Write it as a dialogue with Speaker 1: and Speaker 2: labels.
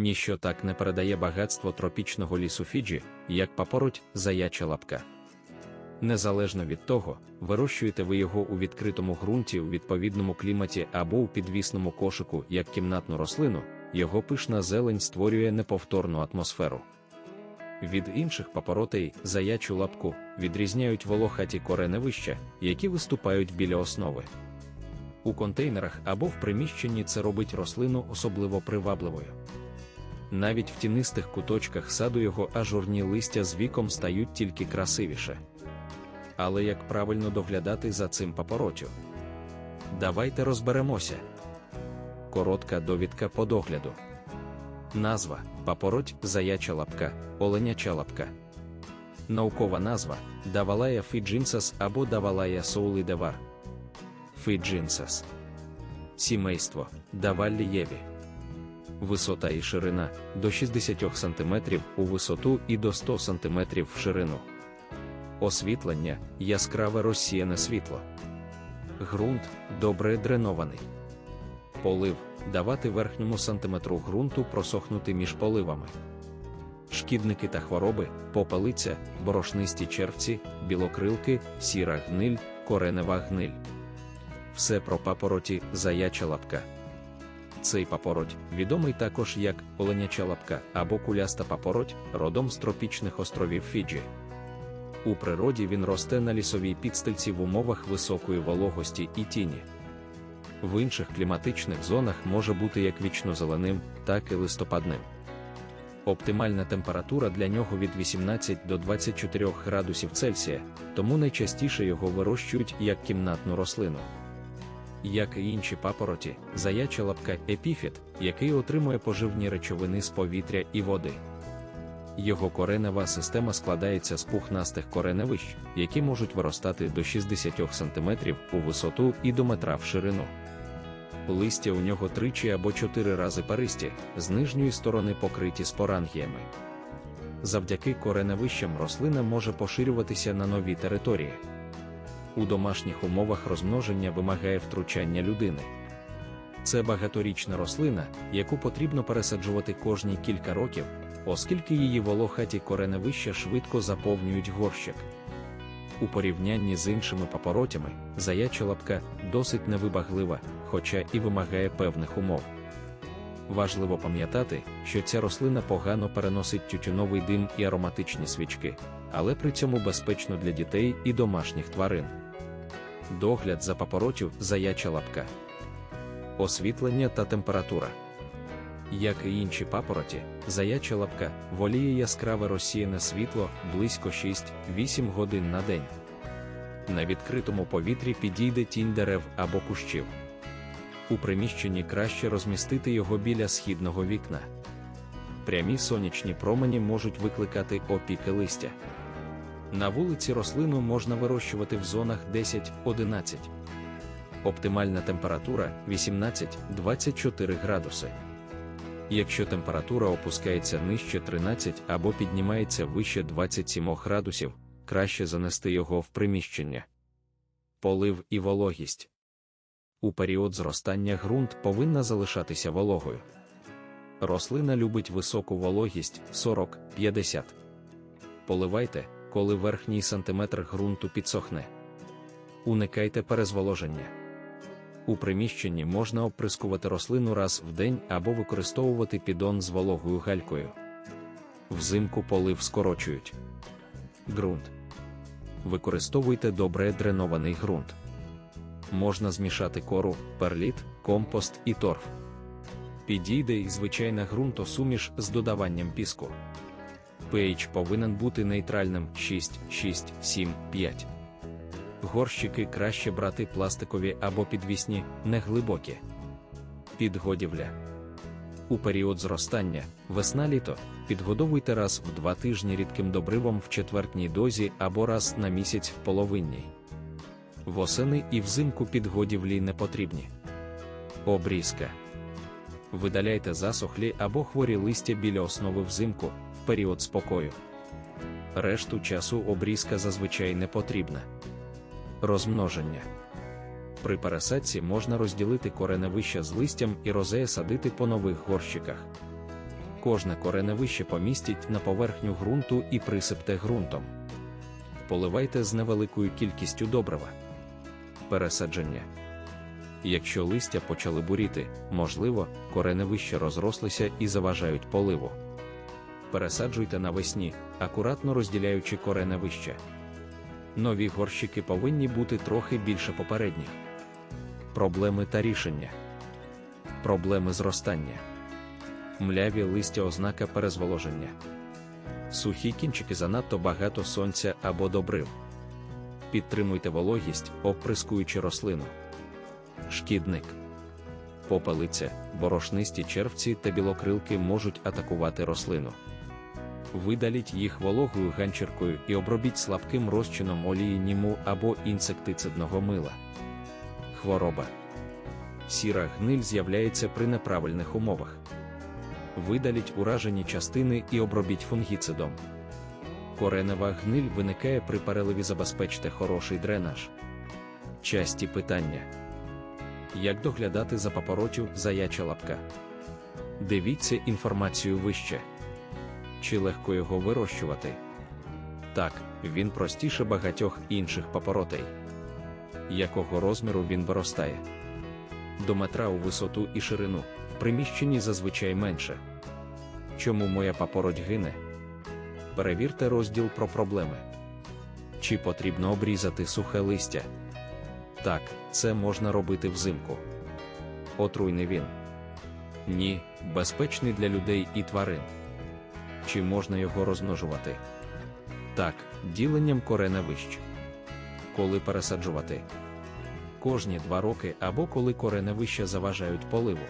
Speaker 1: Ніщо так не передає багатство тропічного лісу Фіджі, як папороть заяча лапка. Незалежно від того, вирощуєте ви його у відкритому ґрунті у відповідному кліматі або у підвісному кошику як кімнатну рослину, його пишна зелень створює неповторну атмосферу. Від інших папоротей заячу лапку відрізняють волохаті кореневища, які виступають біля основи. У контейнерах або в приміщенні це робить рослину особливо привабливою. Навіть в тінистих куточках саду його ажурні листя з віком стають тільки красивіше. Але як правильно доглядати за цим папоротю? Давайте розберемося. Коротка довідка по догляду. Назва папороть заяча лапка, оленяча лапка. Наукова назва Давалая фіджинсас або Давалая соулидевар. Фіджинсас. Сімейство Даваллієві. Висота і ширина до 60 см у висоту і до 100 см в ширину. Освітлення яскраве розсіяне світло. Грунт добре дренований. Полив давати верхньому сантиметру ґрунту просохнути між поливами. Шкідники та хвороби, попелиця, борошнисті червці, білокрилки, сіра гниль, коренева гниль. Все про папороті заяча лапка. Цей папороть відомий також як оленяча лапка або куляста папороть, родом з тропічних островів Фіджі. У природі він росте на лісовій підстильці в умовах високої вологості і тіні. В інших кліматичних зонах може бути як вічнозеленим, так і листопадним. Оптимальна температура для нього від 18 до 24 градусів Цельсія, тому найчастіше його вирощують як кімнатну рослину. Як і інші папороті, заяча лапка епіфіт, який отримує поживні речовини з повітря і води. Його коренева система складається з пухнастих кореневищ, які можуть виростати до 60 см у висоту і до метра в ширину. Листя у нього тричі або чотири рази паристі, з нижньої сторони покриті спорангіями. Завдяки кореневищам рослина може поширюватися на нові території. У домашніх умовах розмноження вимагає втручання людини. Це багаторічна рослина, яку потрібно пересаджувати кожні кілька років, оскільки її волохаті кореневища швидко заповнюють горщик. У порівнянні з іншими папоротями, заяча лапка досить невибаглива, хоча і вимагає певних умов. Важливо пам'ятати, що ця рослина погано переносить тютюновий дим і ароматичні свічки, але при цьому безпечно для дітей і домашніх тварин. Догляд за папоротів заяча лапка. Освітлення та температура. Як і інші папороті, заяча лапка воліє яскраве розсіяне світло близько 6-8 годин на день. На відкритому повітрі підійде тінь дерев або кущів. У приміщенні краще розмістити його біля східного вікна. Прямі сонячні промені можуть викликати опіки листя. На вулиці рослину можна вирощувати в зонах 10-11. Оптимальна температура 18-24 градуси. Якщо температура опускається нижче 13 або піднімається вище 27 градусів, краще занести його в приміщення. Полив і вологість. У період зростання ґрунт повинна залишатися вологою. Рослина любить високу вологість 40-50. Поливайте, коли верхній сантиметр ґрунту підсохне. Уникайте перезволоження. У приміщенні можна оприскувати рослину раз в день або використовувати підон з вологою галькою. Взимку полив скорочують. Ґрунт. Використовуйте добре дренований ґрунт. Можна змішати кору, перліт, компост і торф. Підійде і звичайна ґрунтосуміш з додаванням піску. pH повинен бути нейтральним 6, 6, 7, 5. Горщики краще брати пластикові або підвісні, неглибокі. Підгодівля. У період зростання, весна-літо, підгодовуйте раз в два тижні рідким добривом в четвертній дозі або раз на місяць в половинній. Восени і взимку підгодівлі не потрібні. Обрізка. Видаляйте засохлі або хворі листя біля основи взимку період спокою. Решту часу обрізка зазвичай не потрібна. Розмноження. При пересадці можна розділити кореневища з листям і розея садити по нових горщиках. Кожне кореневище помістіть на поверхню ґрунту і присипте ґрунтом. Поливайте з невеликою кількістю добрива. Пересадження. Якщо листя почали буріти, можливо, кореневища розрослися і заважають поливу. Пересаджуйте навесні, акуратно розділяючи кореневища. Нові горщики повинні бути трохи більше попередніх. Проблеми та рішення. Проблеми зростання. Мляві листя ознака перезволоження. Сухі кінчики занадто багато сонця або добрив. Підтримуйте вологість, оприскуючи рослину. Шкідник. Попелиця, борошнисті червці та білокрилки можуть атакувати рослину. Видаліть їх вологою ганчіркою і обробіть слабким розчином олії німу або інсектицидного мила. Хвороба. Сіра гниль з'являється при неправильних умовах. Видаліть уражені частини і обробіть фунгіцидом. Коренева гниль виникає при переливі забезпечте хороший дренаж. Часті питання. Як доглядати за папоротю заяча лапка? Дивіться інформацію вище. Чи легко його вирощувати? Так, він простіше багатьох інших папоротей. Якого розміру він виростає? До метра у висоту і ширину, в приміщенні зазвичай менше. Чому моя папороть гине? Перевірте розділ про проблеми. Чи потрібно обрізати сухе листя? Так, це можна робити взимку. Отруйний він. Ні, безпечний для людей і тварин. Чи можна його розмножувати? Так, діленням кореневищ. Коли пересаджувати? Кожні два роки або коли кореневища заважають поливу.